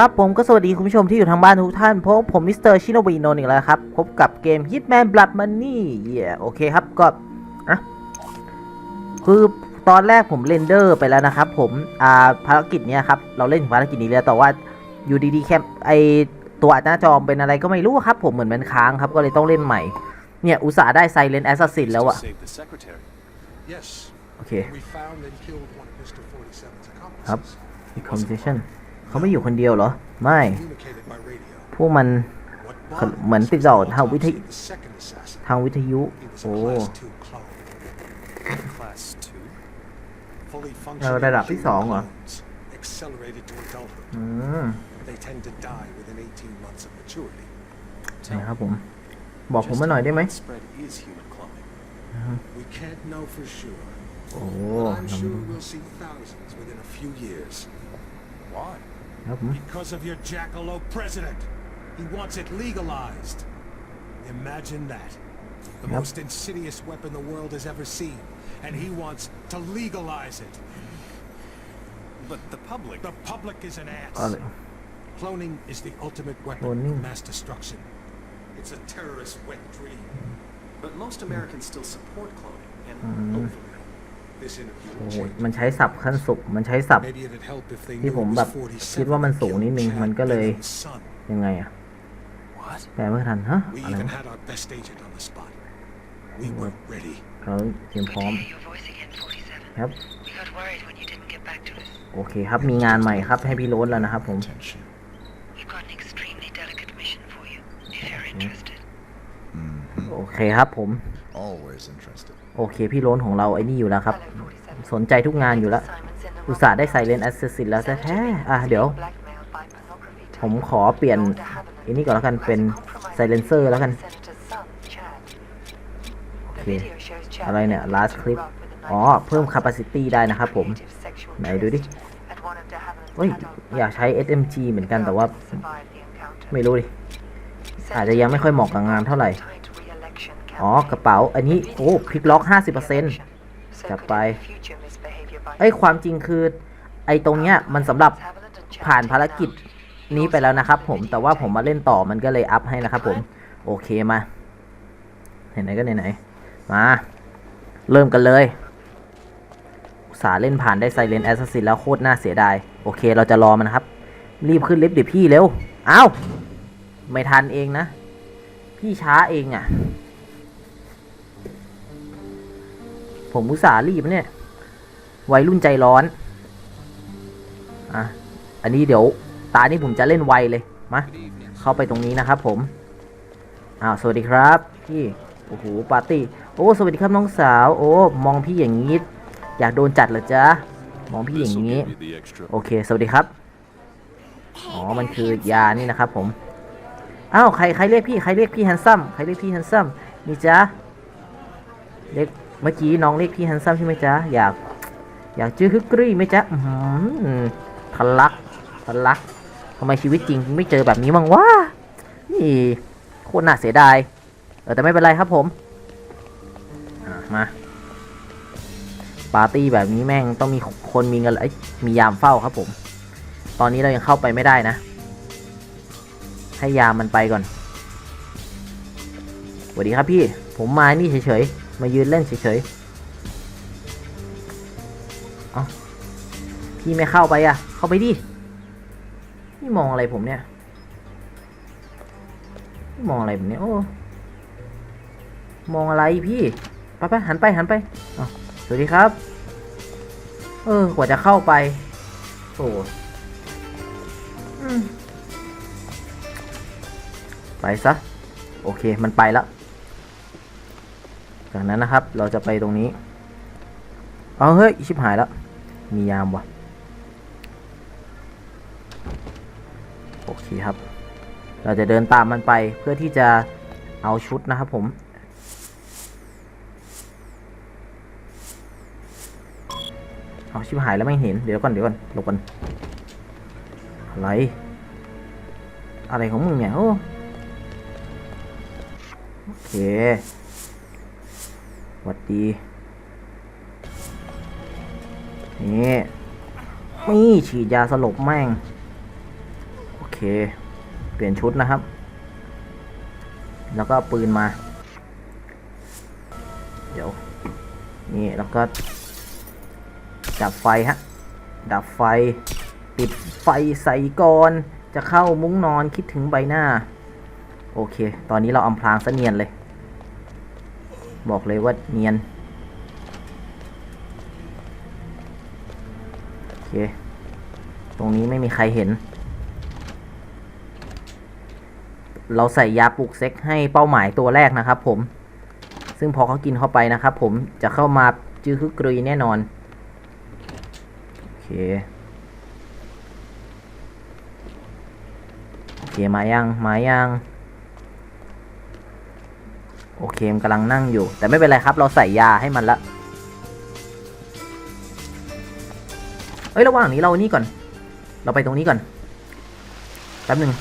ครับผมก็สวัสดีคุณผู้ชมที่อยู่ทางบ้านทุกท่านพบผมมิสเตอร์ชิโนบิโนนอีกแล้วครับ พบกับเกม Hitman Blood Money เย่โอเคครับก็อะคือตอนแรกผมเรนเดอร์ไปแล้วนะครับผม อ่าภารกิจเนี้ยครับ เราเล่นถึงภารกิจนี้แล้วแต่ว่าอยู่ดีๆแค่ไอตัวอัดหน้าจอเป็นอะไรก็ไม่รู้ครับ ผมเหมือนมันค้างครับ ก็เลยต้องเล่นใหม่ เนี่ยอุตส่าห์ได้ Silent Assassin แล้วอะ Save the secretary. Yes. โอเค We found and killed one of Mr. 47's accomplices. ครับ Conversation เขาไม่อยู่คนเดียวเหรอ ไม่ Communicated by radio. พวกมัน What เหมือนติดต่อทางวิทยุ The second assassin. ทางวิทยุ He was โอ้ a class 2 clone. Class 2. Fully เออ functioning ระดับที่สองเหรอ clones. Accelerated to adulthood. อืม They tend to die within 18 months of maturity. นะครับผม บอกผมมาหน่อยได้ไหม Just how widespread is human cloning? We can't know for sure. โอ้ Because of your jackalope president. He wants it legalized. Imagine that. The yep. most insidious weapon the world has ever seen. And he wants to legalize it. But the public... The public is an ass. Cloning is the ultimate weapon of mass destruction. It's a terrorist wet dream. But most Americans still support cloning and mm. โอ้ will โห change. มันใช้ศัพท์ขั้นสุดมันใช้ศัพท์ Maybe it'd help if they ที่ knew ผม it แบ was บ47คิดว่ามันสูงนิดนึง Chad มันก็เลย Bennington's son. ยังไงอะ What? แปลไม่ทันฮะ We อะไร even วะ had our best agent on the spot. We were ready. เราเตรียมพร้อม Hear your voice again, 47. ครับ We got worried when you didn't get back to us. โอเคครับ มีงานใหม่ครับ ให้พี่โรสแล้วนะครับผม We've got an extremely delicate mission for you, if you're interested. โอเคครับผม โอเค พี่ล้นของเราไอ้นี่อยู่แล้วครับ สนใจทุกงานอยู่แล้ว อุตส่าห์ได้ใส่เลนแอสเซสซินแล้วแท้ๆอะเดี๋ยว ผมขอเปลี่ยนอันนี้ก่อนแล้วกันเป็นไซเลนเซอร์แล้วกัน โอเค อะไรเนี่ย last clip อ๋อ เพิ่ม capacity ได้นะครับผม ไหนดูดิเฮ้ย อยากใช้ SMG เหมือนกันแต่ว่า ไม่รู้ดิ อาจจะยังไม่ค่อยเหมาะกับงานเท่าไหร่ อ๋อ campaign. กระเป๋า อันนี้โอ้พลิกล็อก 50% So จัด could ไป any future misbehavior by เอ้ยความจริงคือ ไอ้ตรงเนี้ยมันสำหรับ Havilland and Chad ผ่าน taken ภารกิจ out. นี้ไปแล้วนะครับ ผมแต่ว่าผมมาเล่นต่อมันก็เลยอัพให้นะครับ ผม โอเคมาไหนๆก็ไหนๆมา เริ่มกันเลยอุตสาห์เล่นผ่านได้ไซเลนแอสซัสซินแล้วโคตรน่าเสียดาย โอเคเราจะรอมันนะครับ รีบขึ้นลิฟต์ดิพี่เร็ว เอ้า ไม่ทันเองนะ พี่ช้าเองอะ่ะ ผมอุตส่าห์รีบเนี่ยวัยรุ่นใจร้อน อะ อันนี้เดี๋ยว ตานี่ผมจะเล่นไวเลย มา เข้าไปตรงนี้นะครับผม อ้าว สวัสดีครับ พี่ โอ้โห ปาร์ตี้ โอ้ สวัสดีครับน้องสาว โอ้ มองพี่อย่างนี้ อยากโดนจัดเหรอจ๊ะ มองพี่อย่างนี้ โอเค สวัสดีครับ อ๋อ มันคือยานี่นะครับผม อ้าว ใคร ใครเรียกพี่ ใครเรียกพี่แฮนซัม ใครเรียกพี่แฮนซัมนี่จ๊ะ เรียก เมื่อกี้น้องเรียกพี่แฮนซัมใช่ไหมจ๊ะ อยาก อยากจื้อฮึกกรี้ไหมจ๊ะอือหือทะลักทะลักทำไมชีวิตจริงไม่เจอแบบนี้บ้างวะ นี่โคตรน่าเสียดาย เออแต่ไม่เป็นไรครับผมอะมา ปาร์ตี้แบบนี้แม่งต้องมีคนมีเงินเอ้ยมียามเฝ้าครับผม ตอนนี้เรายังเข้าไปไม่ได้นะ ให้ยามมันไปก่อนสวัสดีครับพี่ ผมมานี่เฉยๆ มายืนเล่นเฉยๆ เอาพี่ไม่เข้าไปอะ เข้าไปดิ นี่มองอะไรผมเนี่ยนี่มองอะไรผมเนี่ย โอ้ มองอะไรพี่ไปไปหันไปหันไปอ้าสวัสดีครับ เออ กว่าจะเข้าไป โอ้อืมไปซะ โอเค มันไปแล้ว จากนั้นนะครับ เราจะไปตรงนี้เอาเฮ้ยชิบหายแล้ว มียามว่ะโอเคครับ เราจะเดินตามมันไปเพื่อที่จะเอาชุดนะครับผม เอาชิบหายแล้วไม่เห็น เดี๋ยวก่อนเดี๋ยวก่อนหลบกันอะไร อะไรของมึงเนี่ยโอ้โอเค วัสดีนี่นี่ฉีดยาสลบแม่ง โอเค เปลี่ยนชุดนะครับ แล้วก็ปืนมา เดี๋ยว นี่แล้วก็ ดับไฟฮะ ดับไฟ ปิดไฟใส่ก่อน จะเข้ามุ้งนอนคิดถึงใบหน้า โอเค ตอนนี้เราอำพรางซะเนียนเลย บอกเลยว่าเนียน โอเค ตรงนี้ไม่มีใครเห็น เราใส่ยาปลุกเซ็กให้เป้าหมายตัวแรกนะครับผม ซึ่งพอเขากินเข้าไปนะครับผมจะเข้ามาจื้อคึกกรุยแน่นอน โอเค โอเค มายัง มายัง โอเคมันกำลังนั่งอยู่ แต่ไม่เป็นไรครับ เราใส่ยาให้มันละเอ้ยระหว่างนี้เรานี่ก่อน เราไปตรงนี้ก่อนแป๊บหนึ่ง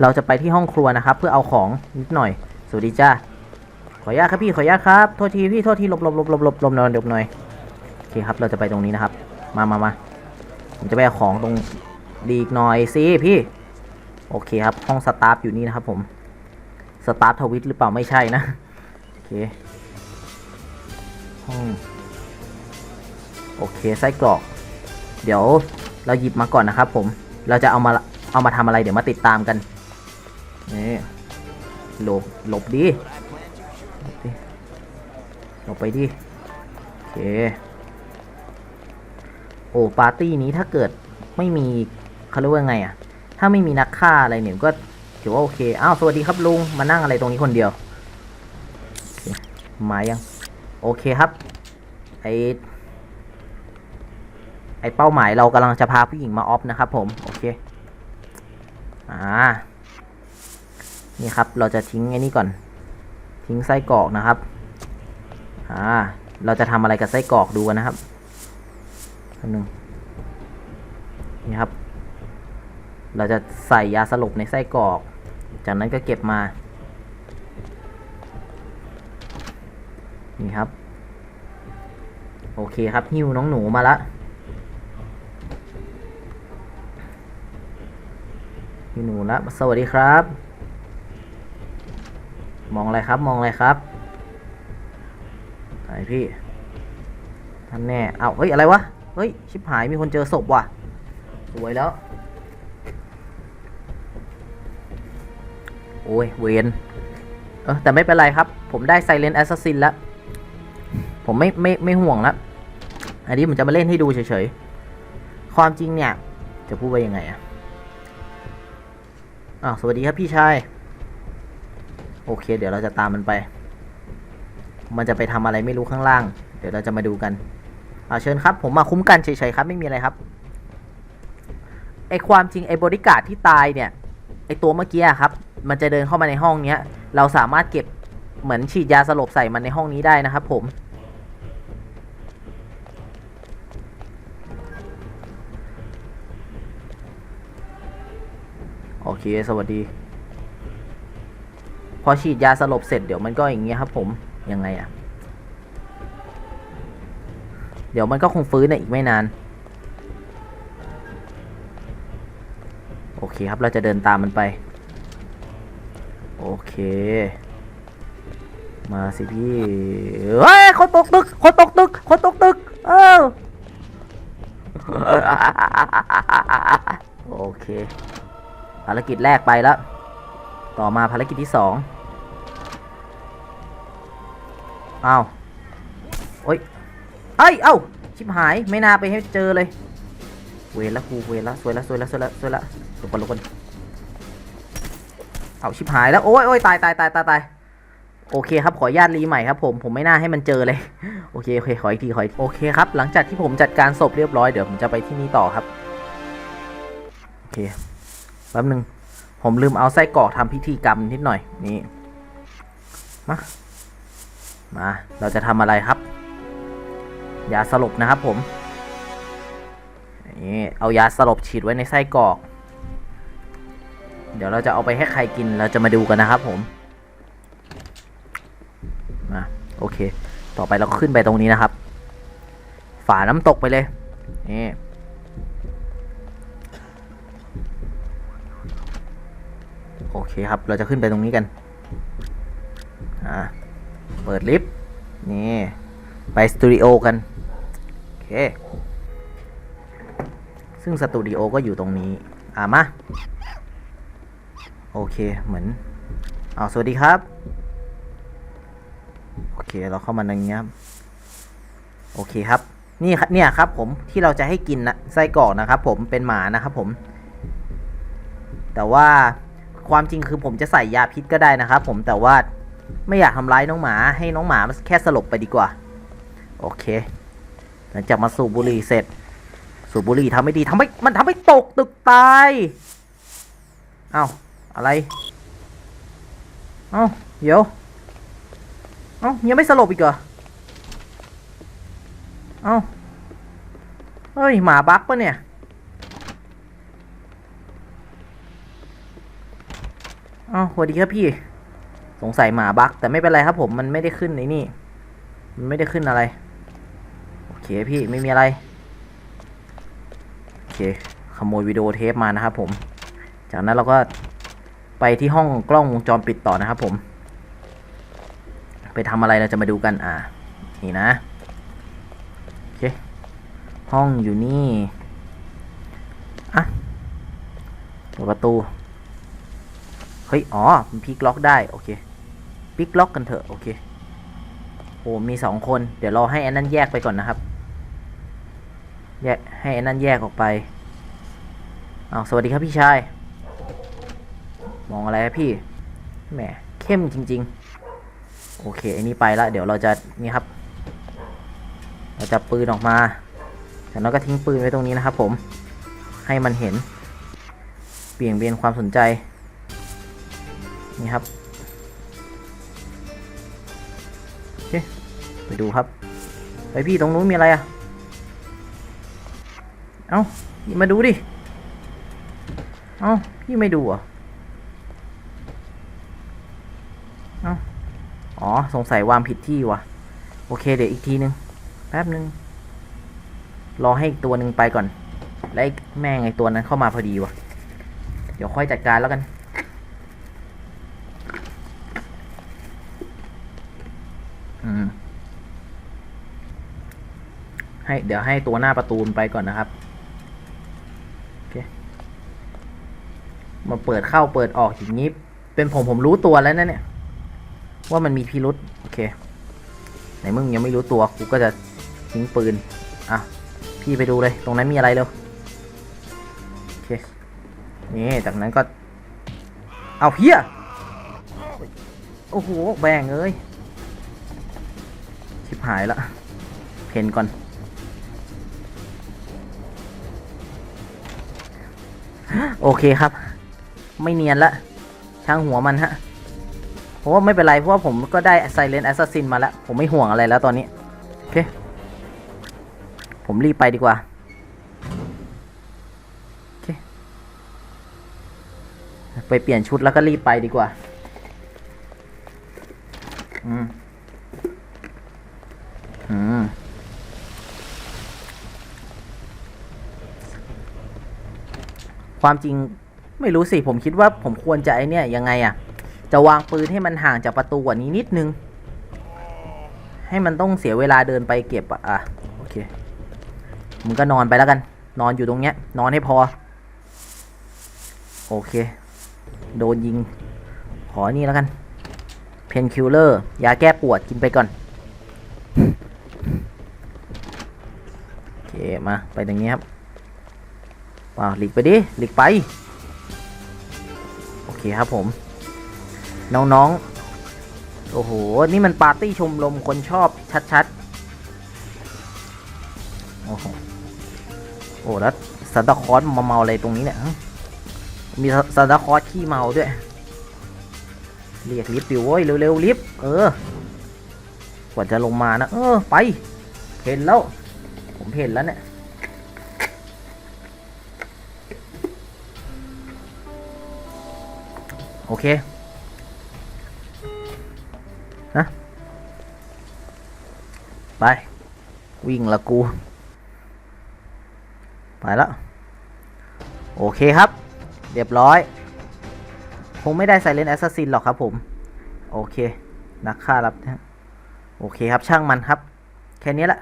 เราจะไปที่ห้องครัวนะครับ เพื่อเอาของนิดหน่อยสวัสดีจ้าขออนุญาตครับพี่ขออนุญาตครับโทษทีพี่โทษทีหลบหลบหลบหลบหลบหลบหน่อยหลบหน่อยโอเคครับ เราจะไปตรงนี้นะครับ มามามาผมจะไปเอาของตรงดีอีกหน่อยสิพี่ โอเคครับ ห้องสตาฟอยู่นี่นะครับผมสตาฟทวิตหรือเปล่าไม่ใช่นะ โอเค ห้อง โอเคไส้กรอก เดี๋ยวเราหยิบมาก่อนนะครับผมเราจะเอามาเอามาทำอะไรเดี๋ยวมาติดตามกันนี่หลบหลบดีหลบไปดิโอเคโอ้ปาร์ตี้นี้ถ้าเกิดไม่มีเขาเรียกว่าไงอะ ถ้าไม่มีนักฆ่าอะไรเนี่ยก็ถือว่าโอเค อ้าว สวัสดีครับลุง มานั่งอะไรตรงนี้คนเดียวโอเคมายัง โอเคครับ ไอไอเป้าหมายเรากำลังจะพาผู้หญิงมาออฟนะครับผม โอเค อ่า นี่ครับ เราจะทิ้งไอ้นี่ก่อน ทิ้งไส้กรอกนะครับ อ่า เราจะทำอะไรกับไส้กรอกดูกันนะครับแป๊บนึงนี่ครับ เราจะใส่ยาสลบในไส้กรอก จากนั้นก็เก็บมา นี่ครับ โอเคครับหิ้วน้องหนูมาละหิ้วหนูละสวัสดีครับ มองอะไรครับ มองอะไรครับไหนพี่ท่านแน่ เอ้าเฮ้ย อะไรวะ เฮ้ย ชิบหายมีคนเจอศพว่ะ สวยแล้ว โอ้ยเวนเออแต่ไม่เป็นไรครับ ผมได้ไซเลนแอสซัสซินแล้ว ผมไม่ไม่ไม่ห่วงแล้ว อันนี้ผมจะมาเล่นให้ดูเฉยๆ ความจริงเนี่ย จะพูดว่ายังไงอะอ้าวสวัสดีครับพี่ชาย โอเค เดี๋ยวเราจะตามมันไป มันจะไปทำอะไรไม่รู้ข้างล่าง เดี๋ยวเราจะมาดูกันเอาเชิญครับ ผมมาคุ้มกันเฉยๆครับ ไม่มีอะไรครับไอความจริงไอบริการที่ตายเนี่ย ไอตัวเมื่อกี้อะครับ มันจะเดินเข้ามาในห้องเนี้ย เราสามารถเก็บเหมือนฉีดยาสลบใส่มันในห้องนี้ได้นะครับผม โอเค สวัสดี พอฉีดยาสลบเสร็จเดี๋ยวมันก็อย่างเงี้ยครับผม ยังไงอะเดี๋ยวมันก็คงฟื้นในอีกไม่นาน เคครับ เราจะเดินตามมันไป โอเค มาสิพี่เฮ้ยคนตกตึกคนตกตึกคนตกตึก เออโอเค ภารกิจแรกไปแล้ว ต่อมาภารกิจที่สองเอาโอ้ยเอ้ย เอ้า ชิบหาย ไม่น่าไปให้เจอเลย เวรละกู เวรละสวยละสวยละสวยละสวยละ หลบก่อนลบก่อนเอาชิบหายแล้วโอ้ยโอ้ยตายตายตายตายตายโอเคครับขออนุญาตรีใหม่ครับผมผมไม่น่าให้มันเจอเลยโอเคโอเคขออีกทีขออีกโอเคครับหลังจากที่ผมจัดการศพเรียบร้อยเดี๋ยวผมจะไปที่นี่ต่อครับโอเคแป๊บหนึ่งผมลืมเอาไส้กรอกทำพิธีกรรมนิดหน่อยนี่มามาเราจะทำอะไรครับยาสลบนะครับผมนี่เอายาสลบฉีดไว้ในไส้กรอก เดี๋ยวเราจะเอาไปให้ใครกินเราจะมาดูกันนะครับผมมาโอเค ต่อไปเราขึ้นไปตรงนี้นะครับ ฝาน้ำตกไปเลยนี่โอเคครับ เราจะขึ้นไปตรงนี้กัน อ่า เปิดลิฟต์ นี่ ไปสตูดิโอกัน โอเค ซึ่งสตูดิโอก็อยู่ตรงนี้ อ่ามา โอเคเหมือนเอาสวัสดีครับ โอเคเราเข้ามาในนี้ครับโอเคครับ นี่ครับเนี่ยครับ ผมที่เราจะให้กินนะไส้กรอกนะครับ ผมเป็นหมานะครับ ผม แต่ว่าความจริงคือผมจะใส่ยาพิษก็ได้นะครับ ผมแต่ว่าไม่อยากทำร้ายน้องหมา ให้น้องหมาแค่สลบไปดีกว่า โอเค หลังจากมาสูบบุหรี่เสร็จ สูบบุหรี่ทำไม่ดีทำให้มันทำให้ตกตึกตาย เอ้า อะไร เอ้า เดี๋ยว เอ้า ยังไม่สลบอีกเหรอ เอ้า เฮ้ย หมาบักปะเนี่ย เอ้าสวัสดีครับพี่ สงสัยหมาบัก แต่ไม่เป็นไรครับผม มันไม่ได้ขึ้นในนี่ มันไม่ได้ขึ้นอะไร โอเคพี่ ไม่มีอะไร โอเค ขโมยวิดีโอเทปมานะครับผม จากนั้นเราก็ ไปที่ห้องกล้องวงจรปิดต่อนะครับผม ไปทำอะไรเราจะมาดูกันอ่านี่นะโอเคห้องอยู่นี่อะเปิดประตูเฮ้ยอ๋อมันพลิกล็อกได้โอเคพลิกล็อกกันเถอะโอเคโอ้มีสองคน เดี๋ยวเราให้อันนั้นแยกไปก่อนนะครับ แยกให้อันนั้นแยกออกไปอ้าวสวัสดีครับพี่ชาย มองอะไรพี่แหมเข้มจริง ๆ โอเคอันนี้ไปละเดี๋ยวเราจะนี่ครับ เราจะปืนออกมาจากนั้นก็ทิ้งปืนไว้ตรงนี้นะครับ ผมให้มันเห็นเบี่ยงเบนความสนใจ นี่ครับไปดูครับไปพี่ตรงนู้นมีอะไรอะเอ้ามาดูดิ เอ้าพี่ไม่ดูอะเอ้า อ๋อ สงสัยวางผิดที่ว่ะโอเค เดี๋ยวอีกทีนึง แป๊บนึง รอให้อีกตัวหนึ่งไปก่อน แล้วแม่งไอตัวนั้นเข้ามาพอดีว่ะเดี๋ยวค่อยจัดการแล้วกัน อืม ให้ เดี๋ยวให้ตัวหน้าประตูไปก่อนนะครับโอเคมาเปิดเข้าเปิดออกอย่างนี้ เป็นผมผมรู้ตัวแล้วนะเนี่ย ว่ามันมีพิรุษโอเคไหนมึงยังไม่รู้ตัวกูก็จะทิ้งปืนอะพี่ไปดูเลย ตรงนั้นมีอะไรเร็วโอเคนี่จากนั้นก็ เอาเพี้ยโอ้โหแบงเอ้ยชิบหายละเพนก่อนโอเคครับ ไม่เนียนละ ช่างหัวมันฮะ เพราะว่าไม่เป็นไรเพราะว่าผมก็ได้ Silent Assassin มาแล้ว ผมไม่ห่วงอะไรแล้วตอนนี้ โอเค ผมรีบไปดีกว่าโอเคไปเปลี่ยนชุดแล้วก็รีบไปดีกว่า อืม อืมความจริงไม่รู้สิ ผมคิดว่าผมควรจะไอเนี่ยยังไงอะ จะวางปืนให้มันห่างจากประตูกว่านี้นิดนึง ให้มันต้องเสียเวลาเดินไปเก็บอะอะโอเคมึงก็นอนไปแล้วกัน นอนอยู่ตรงเนี้ย นอนให้พอ โอเค โดนยิง ขอนี่แล้วกัน เพนคิลเลอร์ยาแก้ปวดกินไปก่อน โอเค มา ไปตรงนี้ครับว้าวหลีกไปดิ หลีกไป โอเคครับผม น้องๆ โอ้โห นี่มันปาร์ตี้ชมรมคนชอบชัดๆ โอ้โห โอ้แล้วซันตาคอสมาเมาอะไรตรงนี้เนี่ย มีซันตาคอสขี้เมาด้วย เรียกลิฟต์ดิโว้ยเร็วๆลิฟต์เออ กว่าจะลงมานะ เออ ไป เห็นแล้ว ผมเห็นแล้วเนี่ยโอเค นะไป วิ่งละกู ไปแล้ว โอเคครับ เรียบร้อย คงไม่ได้ไซเลนแอสซัสซินหรอกครับผม โอเค นักฆ่ารับนะโอเคครับช่างมันครับ แค่นี้แหละ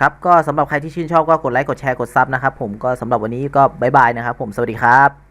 ครับก็สำหรับใครที่ชื่นชอบก็กดไลค์กดแชร์กดซับนะครับผมก็สำหรับวันนี้ก็บายบายนะครับผมสวัสดีครับ